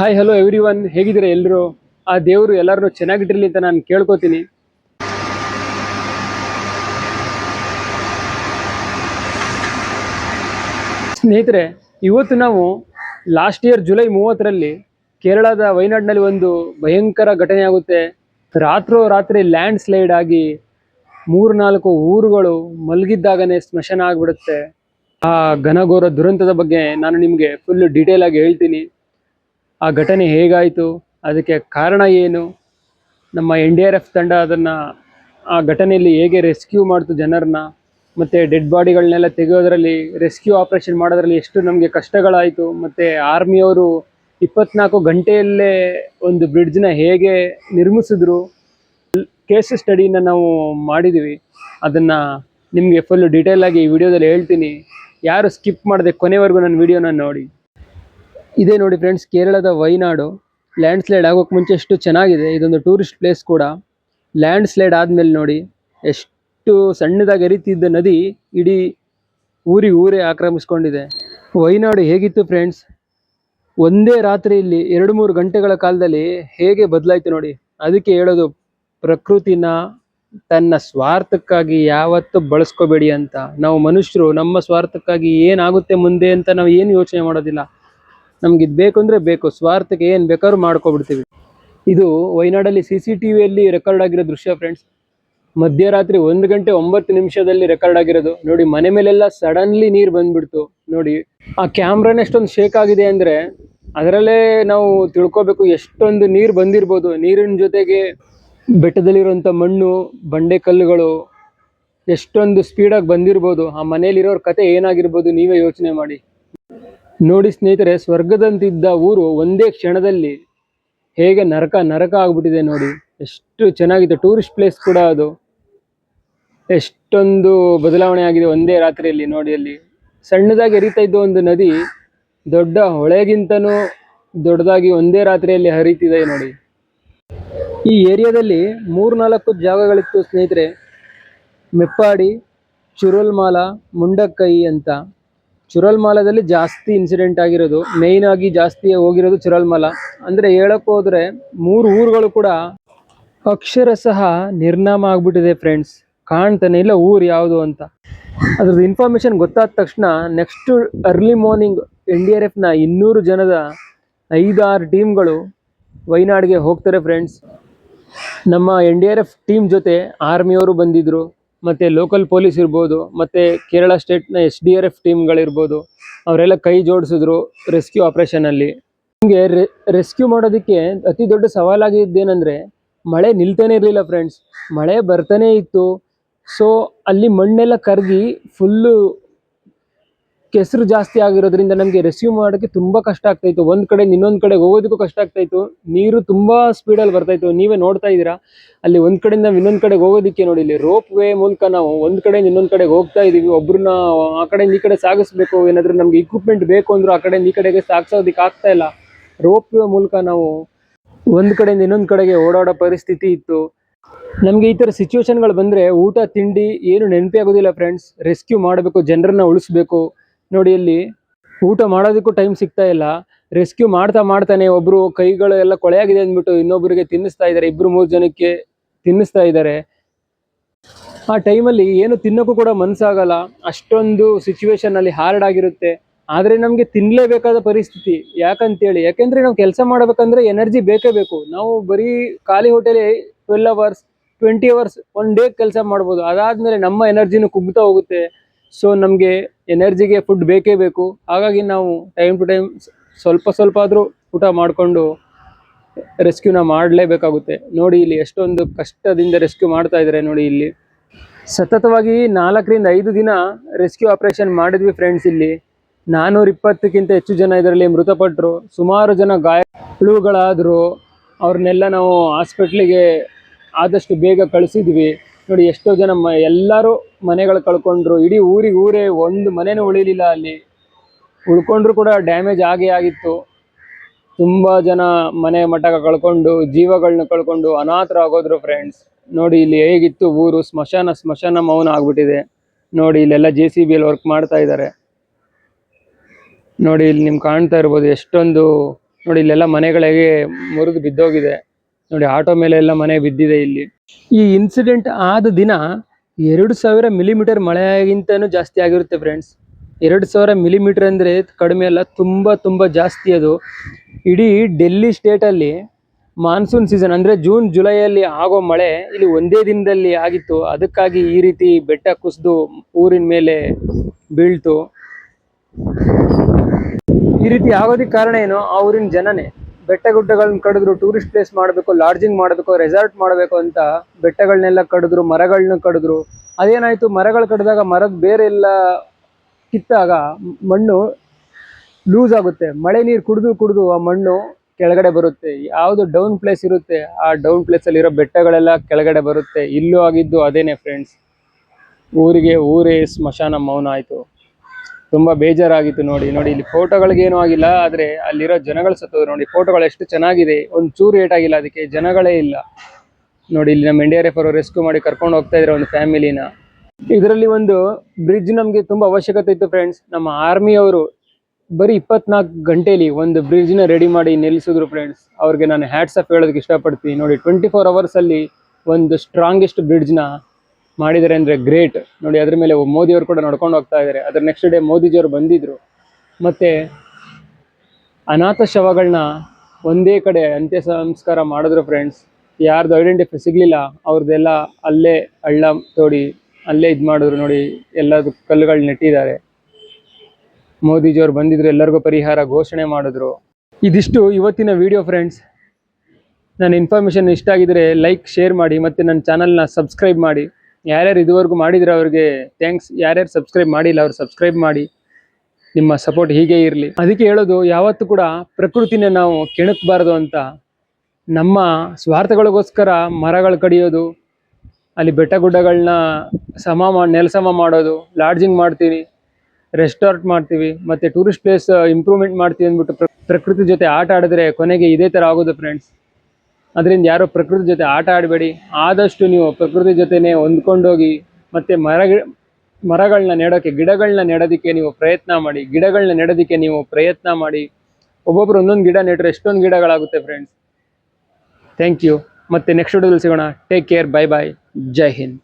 Hi hello every one ಹೇಗಿದ್ದೀರಾ ಎಲ್ಲರೂ ಆ ದೇವರು ಎಲ್ಲರನ್ನೂ ಚೆನ್ನಾಗಿಟ್ಟಿರಲಿ ಅಂತ ನಾನು ಕೇಳ್ಕೊತೀನಿ. ಸ್ನೇಹಿತರೆ, ಇವತ್ತು ನಾವು ಲಾಸ್ಟ್ ಇಯರ್ ಜುಲೈ ಮೂವತ್ತರಲ್ಲಿ ಕೇರಳದ ವಯನಾಡಿನಲ್ಲಿ ಒಂದು ಭಯಂಕರ ಘಟನೆ ಆಗುತ್ತೆ. ರಾತ್ರೋ ರಾತ್ರಿ ಲ್ಯಾಂಡ್ ಸ್ಲೈಡ್ ಆಗಿ ಮೂರು ನಾಲ್ಕು ಊರುಗಳು ಮಲಗಿದ್ದಾಗನೇ ಸ್ಮಶಾನ ಆಗಿಬಿಡುತ್ತೆ. ಆ ಘನಘೋರ ದುರಂತದ ಬಗ್ಗೆ ನಾನು ನಿಮಗೆ ಫುಲ್ ಡೀಟೇಲ್ ಆಗಿ ಹೇಳ್ತೀನಿ. ಆ ಘಟನೆ ಹೇಗಾಯಿತು? ಅದಕ್ಕೆ ಕಾರಣ ಏನು? ನಮ್ಮ ಎನ್ ಡಿ ಆರ್ ಎಫ್ ತಂಡ ಅದನ್ನು ಆ ಘಟನೆಯಲ್ಲಿ ಹೇಗೆ ರೆಸ್ಕ್ಯೂ ಮಾಡ್ತು ಜನರನ್ನ? ಮತ್ತು ಡೆಡ್ ಬಾಡಿಗಳನ್ನೆಲ್ಲ ತೆಗೆಯೋದ್ರಲ್ಲಿ ರೆಸ್ಕ್ಯೂ ಆಪ್ರೇಷನ್ ಮಾಡೋದ್ರಲ್ಲಿ ಎಷ್ಟು ನಮಗೆ ಕಷ್ಟಗಳಾಯಿತು? ಮತ್ತು ಆರ್ಮಿಯವರು ಇಪ್ಪತ್ನಾಲ್ಕು ಗಂಟೆಯಲ್ಲೇ ಒಂದು ಬ್ರಿಡ್ಜ್ನ ಹೇಗೆ ನಿರ್ಮಿಸಿದ್ರು? ಕೇಸ್ ಸ್ಟಡಿನ ನಾವು ಮಾಡಿದ್ದೀವಿ ಅದನ್ನು ನಿಮಗೆ ಫುಲ್ ಡೀಟೇಲಾಗಿ ಈ ವಿಡಿಯೋದಲ್ಲಿ ಹೇಳ್ತೀನಿ. ಯಾರು ಸ್ಕಿಪ್ ಮಾಡದೆ ಕೊನೆವರೆಗೂ ನನ್ನ ವಿಡಿಯೋನ ನೋಡಿ. ಇದೇ ನೋಡಿ ಫ್ರೆಂಡ್ಸ್ ಕೇರಳದ ವೈನಾಡು. ಲ್ಯಾಂಡ್ ಸ್ಲೈಡ್ ಆಗೋಕ್ಕೆ ಮುಂಚೆ ಎಷ್ಟು ಚೆನ್ನಾಗಿದೆ. ಇದೊಂದು ಟೂರಿಸ್ಟ್ ಪ್ಲೇಸ್ ಕೂಡ. ಲ್ಯಾಂಡ್ ಸ್ಲೈಡ್ ಆದಮೇಲೆ ನೋಡಿ ಎಷ್ಟು ಸಣ್ಣದಾಗಿ ಹರಿತಿದ್ದ ನದಿ ಇಡೀ ಊರಿಗೆ ಊರೇ ಆಕ್ರಮಿಸ್ಕೊಂಡಿದೆ. ವೈನಾಡು ಹೇಗಿತ್ತು ಫ್ರೆಂಡ್ಸ್ ಒಂದೇ ರಾತ್ರಿಯಲ್ಲಿ ಎರಡು ಮೂರು ಗಂಟೆಗಳ ಕಾಲದಲ್ಲಿ ಹೇಗೆ ಬದಲಾಯಿತು ನೋಡಿ. ಅದಕ್ಕೆ ಹೇಳೋದು ಪ್ರಕೃತಿನ ತನ್ನ ಸ್ವಾರ್ಥಕ್ಕಾಗಿ ಯಾವತ್ತೂ ಬಳಸ್ಕೋಬೇಡಿ ಅಂತ. ನಾವು ಮನುಷ್ಯರು ನಮ್ಮ ಸ್ವಾರ್ಥಕ್ಕಾಗಿ ಏನಾಗುತ್ತೆ ಮುಂದೆ ಅಂತ ನಾವು ಏನು ಯೋಚನೆ ಮಾಡೋದಿಲ್ಲ. ನಮ್ಗೆ ಇದು ಬೇಕು ಅಂದರೆ ಬೇಕು, ಸ್ವಾರ್ಥಕ್ಕೆ ಏನು ಬೇಕಾದ್ರೂ ಮಾಡ್ಕೊಬಿಡ್ತೀವಿ. ಇದು ವಯನಾಡಲ್ಲಿ ಸಿ ಸಿ ಟಿ ರೆಕಾರ್ಡ್ ಆಗಿರೋ ದೃಶ್ಯ ಫ್ರೆಂಡ್ಸ್ ಮಧ್ಯರಾತ್ರಿ ಒಂದು ಗಂಟೆ ಒಂಬತ್ತು ನಿಮಿಷದಲ್ಲಿ ರೆಕಾರ್ಡ್ ಆಗಿರೋದು. ನೋಡಿ, ಮನೆ ಮೇಲೆಲ್ಲ ಸಡನ್ಲಿ ನೀರು ಬಂದ್ಬಿಡ್ತು. ನೋಡಿ, ಆ ಕ್ಯಾಮ್ರಾನ ಎಷ್ಟೊಂದು ಶೇಕ್ ಆಗಿದೆ ಅಂದರೆ ಅದರಲ್ಲೇ ನಾವು ತಿಳ್ಕೊಬೇಕು ಎಷ್ಟೊಂದು ನೀರು ಬಂದಿರ್ಬೋದು. ನೀರಿನ ಜೊತೆಗೆ ಬೆಟ್ಟದಲ್ಲಿರುವಂಥ ಮಣ್ಣು, ಬಂಡೆ ಕಲ್ಲುಗಳು ಎಷ್ಟೊಂದು ಸ್ಪೀಡಾಗಿ ಬಂದಿರ್ಬೋದು. ಆ ಮನೇಲಿರೋರ ಕತೆ ಏನಾಗಿರ್ಬೋದು ನೀವೇ ಯೋಚನೆ ಮಾಡಿ. ನೋಡಿ ಸ್ನೇಹಿತರೆ, ಸ್ವರ್ಗದಂತಿದ್ದ ಊರು ಒಂದೇ ಕ್ಷಣದಲ್ಲಿ ಹೇಗೆ ನರಕ ನರಕ ಆಗ್ಬಿಟ್ಟಿದೆ ನೋಡಿ. ಎಷ್ಟು ಚೆನ್ನಾಗಿದೆ ಟೂರಿಸ್ಟ್ ಪ್ಲೇಸ್ ಕೂಡ ಅದು. ಎಷ್ಟೊಂದು ಬದಲಾವಣೆ ಆಗಿದೆ ಒಂದೇ ರಾತ್ರಿಯಲ್ಲಿ ನೋಡಿ ಅಲ್ಲಿ. ಸಣ್ಣದಾಗಿ ಹರಿತಾ ಇದ್ದ ಒಂದು ನದಿ ದೊಡ್ಡ ಹೊಳೆಗಿಂತನೂ ದೊಡ್ಡದಾಗಿ ಒಂದೇ ರಾತ್ರಿಯಲ್ಲಿ ಹರಿತಿದೆ ನೋಡಿ. ಈ ಏರಿಯಾದಲ್ಲಿ ಮೂರ್ನಾಲ್ಕು ಜಾಗಗಳಿತ್ತು ಸ್ನೇಹಿತರೆ. ಮೆಪ್ಪಾಡಿ, ಚುರುಲ್ಮಾಲ, ಮುಂಡಕ್ಕೈ ಅಂತ. ಚುರಲ್ಮಾಲದಲ್ಲಿ ಜಾಸ್ತಿ ಇನ್ಸಿಡೆಂಟ್ ಆಗಿರೋದು ಮೇಯ್ನ್ ಆಗಿ ಜಾಸ್ತಿ ಹೋಗಿರೋದು ಚುರಲ್ಮಾಲ. ಅಂದರೆ ಹೇಳಕ್ ಹೋದ್ರೆ ಮೂರು ಊರುಗಳು ಕೂಡ ಅಕ್ಷರ ಸಹ ನಿರ್ನಾಮ ಆಗ್ಬಿಟ್ಟಿದೆ ಫ್ರೆಂಡ್ಸ್ ಕಾಣ್ತಾನೆ ಇಲ್ಲ ಊರು ಯಾವುದು ಅಂತ. ಅದ್ರದ್ದು ಇನ್ಫಾರ್ಮೇಷನ್ ಗೊತ್ತಾದ ತಕ್ಷಣ next early morning N D R ಎಫ್ನ ಇನ್ನೂರು ಜನದ ಐದಾರು ಟೀಮ್ಗಳು ವೈನಾಡ್ಗೆ ಹೋಗ್ತಾರೆ ಫ್ರೆಂಡ್ಸ್ ನಮ್ಮ N D R F team ಜೊತೆ ಆರ್ಮಿಯವರು ಬಂದಿದ್ರು. ಮತ್ತು ಲೋಕಲ್ ಪೊಲೀಸ್ ಇರ್ಬೋದು, ಮತ್ತು ಕೇರಳ ಸ್ಟೇಟ್ನ ಎಸ್ ಡಿ ಆರ್ ಎಫ್ ಟೀಮ್ಗಳಿರ್ಬೋದು ಅವರೆಲ್ಲ ಕೈ ಜೋಡಿಸಿದ್ರು ರೆಸ್ಕ್ಯೂ ಆಪ್ರೇಷನಲ್ಲಿ ನಿಮಗೆ ರೆಸ್ಕ್ಯೂ ಮಾಡೋದಕ್ಕೆ ಅತಿ ದೊಡ್ಡ ಸವಾಲಾಗಿದ್ದೇನೆಂದರೆ, ಮಳೆ ನಿಲ್ತಾನೆ ಇರಲಿಲ್ಲ ಫ್ರೆಂಡ್ಸ್ ಮಳೆ ಬರ್ತಾನೆ ಇತ್ತು. ಸೊ ಅಲ್ಲಿ ಮಣ್ಣೆಲ್ಲ ಕರಗಿ ಫುಲ್ಲು ಕೆಸರು ಜಾಸ್ತಿ ಆಗಿರೋದ್ರಿಂದ ನಮಗೆ ರೆಸ್ಕ್ಯೂ ಮಾಡೋಕ್ಕೆ ತುಂಬ ಕಷ್ಟ ಆಗ್ತಾಯಿತ್ತು ಒಂದು ಕಡೆ ಇನ್ನೊಂದು ಕಡೆ ಹೋಗೋದಕ್ಕೂ ಕಷ್ಟ ಆಗ್ತಾಯಿತ್ತು ನೀರು ತುಂಬ ಸ್ಪೀಡಲ್ಲಿ ಬರ್ತಾಯಿತ್ತು ನೀವೇ ನೋಡ್ತಾ ಇದ್ದೀರಾ? ಅಲ್ಲಿ ಒಂದು ಕಡೆಯಿಂದ ಇನ್ನೊಂದು ಕಡೆಗೆ ಹೋಗೋದಕ್ಕೆ ನೋಡಿ, ಇಲ್ಲಿ ರೋಪ್ ವೇ ಮೂಲಕ ನಾವು ಒಂದು ಕಡೆಯಿಂದ ಇನ್ನೊಂದು ಕಡೆಗೆ ಹೋಗ್ತಾ ಇದ್ದೀವಿ ಒಬ್ರನ್ನ ಆ ಕಡೆಯಿಂದ ಈ ಕಡೆ ಸಾಗಿಸ್ಬೇಕು. ಏನಾದರೂ ನಮಗೆ ಇಕ್ವಿಪ್ಮೆಂಟ್ ಬೇಕು ಅಂದರೂ ಆ ಕಡೆಯಿಂದ ಈ ಕಡೆಗೆ ಸಾಗಿಸೋದಕ್ಕೆ ಆಗ್ತಾ ಇಲ್ಲ. ರೋಪ್ ವೇ ಮೂಲಕ ನಾವು ಒಂದು ಕಡೆಯಿಂದ ಇನ್ನೊಂದು ಕಡೆಗೆ ಓಡಾಡೋ ಪರಿಸ್ಥಿತಿ ಇತ್ತು. ನಮಗೆ ಈ ಥರ ಸಿಚುವೇಶನ್ಗಳು ಬಂದರೆ ಊಟ, ತಿಂಡಿ ಏನು ನೆನಪೇ ಆಗೋದಿಲ್ಲ ಫ್ರೆಂಡ್ಸ್ ರೆಸ್ಕ್ಯೂ ಮಾಡಬೇಕು, ಜನರನ್ನ ಉಳಿಸ್ಬೇಕು. ನೋಡಿ ಇಲ್ಲಿ ಊಟ ಮಾಡೋದಕ್ಕೂ ಟೈಮ್ ಸಿಗ್ತಾ ಇಲ್ಲ. ರೆಸ್ಕ್ಯೂ ಮಾಡ್ತಾ ಮಾಡ್ತಾನೆ ಒಬ್ರು, ಕೈಗಳು ಎಲ್ಲ ಕೊಳೆ ಆಗಿದೆ ಅಂದ್ಬಿಟ್ಟು ಇನ್ನೊಬ್ಬರಿಗೆ ತಿನ್ನಿಸ್ತಾ ಇದ್ದಾರೆ. ಇಬ್ರು ಮೂರು ಜನಕ್ಕೆ ತಿನ್ನಿಸ್ತಾ ಇದ್ದಾರೆ. ಆ ಟೈಮಲ್ಲಿ ಏನು ತಿನ್ನೋಕ್ಕೂ ಕೂಡ ಮನಸ್ಸಾಗಲ್ಲ ಅಷ್ಟೊಂದು ಸಿಚುವೇಶನ್ ಅಲ್ಲಿ ಹಾರ್ಡ್ ಆಗಿರುತ್ತೆ. ಆದರೆ ನಮಗೆ ತಿನ್ನಲೇಬೇಕಾದ ಪರಿಸ್ಥಿತಿ ಯಾಕಂತೇಳಿ, ಯಾಕೆಂದ್ರೆ ನಾವು ಕೆಲಸ ಮಾಡಬೇಕಂದ್ರೆ ಎನರ್ಜಿ ಬೇಕೇ ಬೇಕು. ನಾವು ಬರೀ ಖಾಲಿ hotel twelve hours twenty hours one day ಕೆಲಸ ಮಾಡ್ಬೋದು. ಅದಾದಮೇಲೆ ನಮ್ಮ ಎನರ್ಜಿನೂ ಕುಗ್ತಾ ಹೋಗುತ್ತೆ. ಸೊ ನಮಗೆ ಎನರ್ಜಿಗೆ ಫುಡ್ ಬೇಕೇ ಬೇಕು. ಹಾಗಾಗಿ ನಾವು ಟೈಮ್ ಟು ಟೈಮ್ ಸ್ವಲ್ಪ ಸ್ವಲ್ಪ ಆದರೂ ಊಟ ಮಾಡಿಕೊಂಡು ರೆಸ್ಕ್ಯೂನ ಮಾಡಲೇಬೇಕಾಗುತ್ತೆ. ನೋಡಿ ಇಲ್ಲಿ ಎಷ್ಟೊಂದು ಕಷ್ಟದಿಂದ ರೆಸ್ಕ್ಯೂ ಮಾಡ್ತಾ ಇದ್ದಾರೆ ನೋಡಿ ಇಲ್ಲಿ. ಸತತವಾಗಿ ನಾಲ್ಕರಿಂದ ಐದು ದಿನ ರೆಸ್ಕ್ಯೂ ಆಪರೇಷನ್ ಮಾಡಿದ್ವಿ ಫ್ರೆಂಡ್ಸ್ ಇಲ್ಲಿ. ನಾನ್ನೂರ ಇಪ್ಪತ್ತಕ್ಕಿಂತ ಹೆಚ್ಚು ಜನ ಇದರಲ್ಲಿ ಮೃತಪಟ್ಟರು ಸುಮಾರು ಜನ ಗಾಯಗಳಾದರು ಅವ್ರನ್ನೆಲ್ಲ ನಾವು ಹಾಸ್ಪಿಟ್ಲಿಗೆ ಆದಷ್ಟು ಬೇಗ ಕಳಿಸಿದ್ವಿ. ನೋಡಿ, ಎಷ್ಟೋ ಜನ ಮ, ಎಲ್ಲರೂ ಮನೆಗಳು ಕಳ್ಕೊಂಡ್ರು. ಇಡೀ ಊರಿಗೆ ಊರೇ ಒಂದು ಮನೆನೂ ಉಳಿಲಿಲ್ಲ ಅಲ್ಲಿ. ಉಳ್ಕೊಂಡ್ರು ಕೂಡ ಡ್ಯಾಮೇಜ್ ಆಗೇ ಆಗಿತ್ತು. ತುಂಬ ಜನ ಮನೆ ಮಠ ಕಳ್ಕೊಂಡು ಜೀವಗಳನ್ನ ಕಳ್ಕೊಂಡು ಅನಾಥರಾಗೋದ್ರು ಫ್ರೆಂಡ್ಸ್ ನೋಡಿ, ಇಲ್ಲಿ ಹೇಗಿತ್ತು ಊರು. ಸ್ಮಶಾನ ಸ್ಮಶಾನ ಮೌನ ಆಗ್ಬಿಟ್ಟಿದೆ. ನೋಡಿ, ಇಲ್ಲೆಲ್ಲ ಜೆ ಸಿ ಬಿಯಲ್ಲಿ ವರ್ಕ್ ಮಾಡ್ತಾ ಇದ್ದಾರೆ. ನೋಡಿ, ಇಲ್ಲಿ ನಿಮ್ಗೆ ಕಾಣ್ತಾ ಇರ್ಬೋದು ಎಷ್ಟೊಂದು, ನೋಡಿ, ಇಲ್ಲೆಲ್ಲ ಮನೆಗಳಿಗೆ ಮುರಿದು ಬಿದ್ದೋಗಿದೆ. ನೋಡಿ, ಆಟೋ ಮೇಲೆ ಎಲ್ಲ ಮನೆ ಬಿದ್ದಿದೆ ಇಲ್ಲಿ. ಈ ಇನ್ಸಿಡೆಂಟ್ ಆದ ದಿನ ಎರಡು ಸಾವಿರ ಮಿಲಿಮೀಟರ್ ಮಳೆಗಿಂತನೂ ಜಾಸ್ತಿ ಆಗಿರುತ್ತೆ ಫ್ರೆಂಡ್ಸ್ ಎರಡು ಸಾವಿರ ಮಿಲಿಮೀಟರ್ ಅಂದರೆ ಕಡಿಮೆ ಅಲ್ಲ, ತುಂಬ ತುಂಬ ಜಾಸ್ತಿ ಅದು. ಇಡೀ ಡೆಲ್ಲಿ ಸ್ಟೇಟಲ್ಲಿ ಮಾನ್ಸೂನ್ ಸೀಸನ್ ಅಂದರೆ ಜೂನ್ ಜುಲೈಯಲ್ಲಿ ಆಗೋ ಮಳೆ ಇಲ್ಲಿ ಒಂದೇ ದಿನದಲ್ಲಿ ಆಗಿತ್ತು. ಅದಕ್ಕಾಗಿ ಈ ರೀತಿ ಬೆಟ್ಟ ಕುಸಿದು ಊರಿನ ಮೇಲೆ ಬೀಳ್ತು. ಈ ರೀತಿ ಆಗೋದಕ್ಕೆ ಕಾರಣ ಏನು? ಆ ಊರಿನ ಜನನೇ. ಬೆಟ್ಟ ಗುಡ್ಡಗಳನ್ನ ಕಡಿದ್ರು ಟೂರಿಸ್ಟ್ ಪ್ಲೇಸ್ ಮಾಡಬೇಕು ಲಾಡ್ಜಿಂಗ್ ಮಾಡಬೇಕು ರೆಸಾರ್ಟ್ ಮಾಡಬೇಕು ಅಂತ ಬೆಟ್ಟಗಳನ್ನೆಲ್ಲ ಕಡಿದ್ರು ಮರಗಳನ್ನ ಕಡಿದ್ರು. ಅದೇನಾಯಿತು, ಮರಗಳು ಕಡಿದಾಗ ಮರದ ಬೇರೆ ಎಲ್ಲ ಕಿತ್ತಾಗ ಮಣ್ಣು ಲೂಸ್ ಆಗುತ್ತೆ. ಮಳೆ ನೀರು ಕುಡಿದು ಕುಡಿದು ಆ ಮಣ್ಣು ಕೆಳಗಡೆ ಬರುತ್ತೆ. ಯಾವುದು ಡೌನ್ ಪ್ಲೇಸ್ ಇರುತ್ತೆ, ಆ ಡೌನ್ ಪ್ಲೇಸಲ್ಲಿರೋ ಬೆಟ್ಟಗಳೆಲ್ಲ ಕೆಳಗಡೆ ಬರುತ್ತೆ. ಇಲ್ಲೂ ಆಗಿದ್ದು ಅದೇನೆ ಫ್ರೆಂಡ್ಸ್ ಊರಿಗೆ ಊರೇ ಸ್ಮಶಾನ ಮೌನ ಆಯಿತು. ತುಂಬ ಬೇಜಾರಾಗಿತ್ತು ನೋಡಿ ನೋಡಿ ಇಲ್ಲಿ ಫೋಟೋಗಳಿಗೇನು ಆಗಿಲ್ಲ, ಆದ್ರೆ ಅಲ್ಲಿರೋ ಜನಗಳು ಸತ್ತೋದ್ರು ನೋಡಿ ಫೋಟೋಗಳು ಎಷ್ಟು ಚೆನ್ನಾಗಿದೆ ಒಂದು ಚೂರು ಆಗಿಲ್ಲ ಅದಕ್ಕೆ ಜನಗಳೇ ಇಲ್ಲ. ನೋಡಿ ಇಲ್ಲಿ ನಮ್ಮ ಎನ್ ಡಿ ಆರ್ ರೆಸ್ಕ್ಯೂ ಮಾಡಿ ಕರ್ಕೊಂಡು ಹೋಗ್ತಾ ಇದ್ದಾರೆ ಒಂದು ಫ್ಯಾಮಿಲಿನ ಇದರಲ್ಲಿ ಒಂದು ಬ್ರಿಡ್ಜ್ ನಮಗೆ ತುಂಬಾ ಅವಶ್ಯಕತೆ ಇತ್ತು ಫ್ರೆಂಡ್ಸ್ ನಮ್ಮ ಆರ್ಮಿ ಅವರು ಬರೀ ಇಪ್ಪತ್ನಾಲ್ಕು ಗಂಟೆಲಿ ಒಂದು ಬ್ರಿಡ್ಜ್ನ ರೆಡಿ ಮಾಡಿ ನಿಲ್ಲಿಸಿದ್ರು ಫ್ರೆಂಡ್ಸ್ ಅವ್ರಿಗೆ ನಾನು ಹ್ಯಾಟ್ಸ್ ಆಫ್ ಹೇಳೋದಕ್ಕೆ ಇಷ್ಟಪಡ್ತೀನಿ. ನೋಡಿ ಟ್ವೆಂಟಿ ಫೋರ್ ಅವರ್ಸಲ್ಲಿ ಒಂದು ಸ್ಟ್ರಾಂಗೆಸ್ಟ್ ಬ್ರಿಡ್ಜ್ನ ಮಾಡಿದ್ದಾರೆ ಅಂದರೆ ಗ್ರೇಟ್ ನೋಡಿ, ಅದ್ರ ಮೇಲೆ ಮೋದಿಯವರು ಕೂಡ ನಡ್ಕೊಂಡು ಹೋಗ್ತಾ ಇದ್ದಾರೆ. ಅದ್ರ ನೆಕ್ಸ್ಟ್ ಡೇ ಮೋದಿಜಿಯವರು ಬಂದಿದ್ರು. ಮತ್ತು ಅನಾಥ ಶವಗಳನ್ನ ಒಂದೇ ಕಡೆ ಅಂತ್ಯ ಸಂಸ್ಕಾರ ಮಾಡಿದ್ರು ಫ್ರೆಂಡ್ಸ್ ಯಾರ್ದು ಐಡೆಂಟಿಫೈ ಸಿಗಲಿಲ್ಲ. ಅವ್ರದ್ದೆಲ್ಲ ಅಲ್ಲೇ ಹಳ್ಳ ತೋಡಿ ಅಲ್ಲೇ ಇದು ಮಾಡಿದ್ರು ನೋಡಿ, ಎಲ್ಲದು ಕಲ್ಲುಗಳು ನೆಟ್ಟಿದ್ದಾರೆ. ಮೋದಿಜಿಯವರು ಬಂದಿದ್ರು, ಎಲ್ಲರಿಗೂ ಪರಿಹಾರ ಘೋಷಣೆ ಮಾಡಿದ್ರು. ಇದಿಷ್ಟು ಇವತ್ತಿನ ವಿಡಿಯೋ ಫ್ರೆಂಡ್ಸ್ ನನ್ನ ಇನ್ಫಾರ್ಮೇಷನ್ ಇಷ್ಟ ಆಗಿದ್ರೆ ಲೈಕ್ ಶೇರ್ ಮಾಡಿ ಮತ್ತು ನನ್ನ ಚಾನಲ್ನ ಸಬ್ಸ್ಕ್ರೈಬ್ ಮಾಡಿ. ಯಾರ್ಯಾರು ಇದುವರೆಗೂ ಮಾಡಿದ್ರೆ ಅವ್ರಿಗೆ ಥ್ಯಾಂಕ್ಸ್ ಯಾರ್ಯಾರು ಸಬ್ಸ್ಕ್ರೈಬ್ ಮಾಡಿಲ್ಲ ಅವ್ರು ಸಬ್ಸ್ಕ್ರೈಬ್ ಮಾಡಿ. ನಿಮ್ಮ ಸಪೋರ್ಟ್ ಹೀಗೆ ಇರಲಿ. ಅದಕ್ಕೆ ಹೇಳೋದು, ಯಾವತ್ತೂ ಕೂಡ ಪ್ರಕೃತಿನ ನಾವು ಕೆಣಕಬಾರ್ದು ಅಂತ. ನಮ್ಮ ಸ್ವಾರ್ಥಗಳಿಗೋಸ್ಕರ ಮರಗಳು ಕಡಿಯೋದು, ಅಲ್ಲಿ ಬೆಟ್ಟ ಗುಡ್ಡಗಳನ್ನ ಸಮ ನೆಲಸಮ ಮಾಡೋದು ಲಾಡ್ಜಿಂಗ್ ಮಾಡ್ತೀವಿ ರೆಸ್ಟೋರೆಂಟ್ ಮಾಡ್ತೀವಿ, ಮತ್ತು ಟೂರಿಸ್ಟ್ ಪ್ಲೇಸ್ ಇಂಪ್ರೂವ್ಮೆಂಟ್ ಮಾಡ್ತೀವಿ ಅಂದ್ಬಿಟ್ಟು ಪ್ರಕೃತಿ ಜೊತೆ ಆಟ ಆಡಿದ್ರೆ ಕೊನೆಗೆ ಇದೇ ಥರ ಆಗೋದು ಫ್ರೆಂಡ್ಸ್ ಅದರಿಂದ ಯಾರೋ ಪ್ರಕೃತಿ ಜೊತೆ ಆಟ ಆಡಬೇಡಿ. ಆದಷ್ಟು ನೀವು ಪ್ರಕೃತಿ ಜೊತೆನೇ ಹೊಂದ್ಕೊಂಡೋಗಿ ಮತ್ತು ಮರ ಮರಗಳನ್ನ ನೆಡೋಕ್ಕೆ ಗಿಡಗಳನ್ನ ನೆಡೋದಕ್ಕೆ ನೀವು ಪ್ರಯತ್ನ ಮಾಡಿ. ಗಿಡಗಳನ್ನ ನೆಡೋದಕ್ಕೆ ನೀವು ಪ್ರಯತ್ನ ಮಾಡಿ. ಒಬ್ಬೊಬ್ರು ಒಂದೊಂದು ಗಿಡ ನೆಟ್ಟರೆ ಎಷ್ಟೊಂದು ಗಿಡಗಳಾಗುತ್ತೆ ಫ್ರೆಂಡ್ಸ್ ಥ್ಯಾಂಕ್ ಯು ಮತ್ತೆ ನೆಕ್ಸ್ಟ್ ವಿಡಿಯೋದಲ್ಲಿ ಸಿಗೋಣ. Take care bye bye Jai Hind